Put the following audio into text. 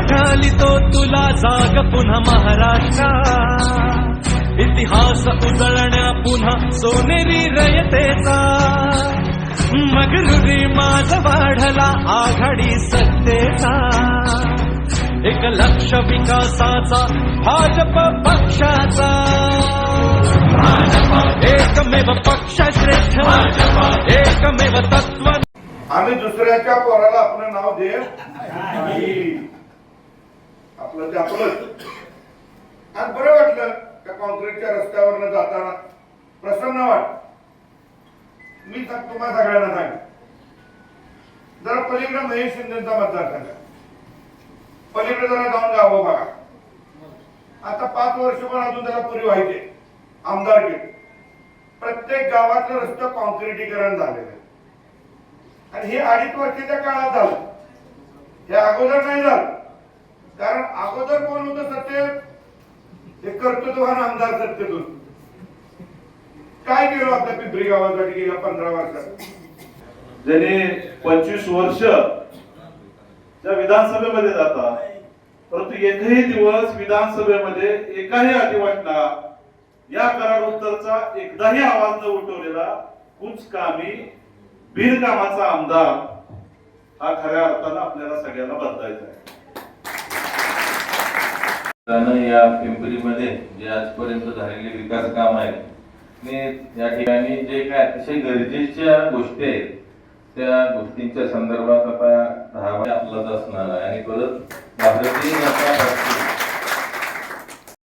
घालितो तुला जाग पुन्हा महाराष्ट्रा. इतिहास उजळण्या पुन्हा सोनेरी रयतेचा. मगरुरी माझ वाढला आघाडी सत्तेचा. एक लक्ष विकासाचा भाजप पक्षाचा. एकमेव पक्ष श्रेष्ठ. एकमेव तत्व. आम्ही दुसऱ्याच्या पोराला आपलं नाव दे म्हणजे नाही. ते आपलंच आज बरं वाटलं त्या कॉन्क्रीटच्या रस्त्यावरनं जाताना? प्रसन्न वाट. मी सांग तुम्हाला सगळ्यांना सांग. जरा पलीकडे महेश शिंदेचा मतदारसंघ आहे. पलीकडे जरा जाऊन गावं बघा. आता पाच वर्ष पण अजून त्याला पुरी व्हायचे. आमदार प्रत्येक गावातलं रस्तं कॉन्क्रिटीकरण झालेलं आहे. आणि हे अडीच वर्षाच्या काळात झालं. हे अगोदर नाही झालं. कारण करतो तो कर्तृत्वान आमदार सत्तेतून काय केलं आपल्या पिंपरी गावासाठी गेल्या पंधरा वर्षात? ज्याने पंचवीस वर्ष त्या विधानसभेमध्ये जातात परंतु एकही दिवस विधानसभेमध्ये एकाही अधिवेशना या करार उत्तरचा एकदाही आवाज न उठवलेला कुचकामी बिनकामाचा आमदार हा खऱ्या अर्थानं आपल्याला सगळ्यांना बदलायचा आहे. या पिंपरीमध्ये जे आजपर्यंत झालेले विकास काम आहेत आणि या ठिकाणी जे काय अतिशय गरजेच्या गोष्टी आहेत त्या गोष्टींच्या संदर्भात आता दहा असणार आहे. आणि परत भारतीय जनता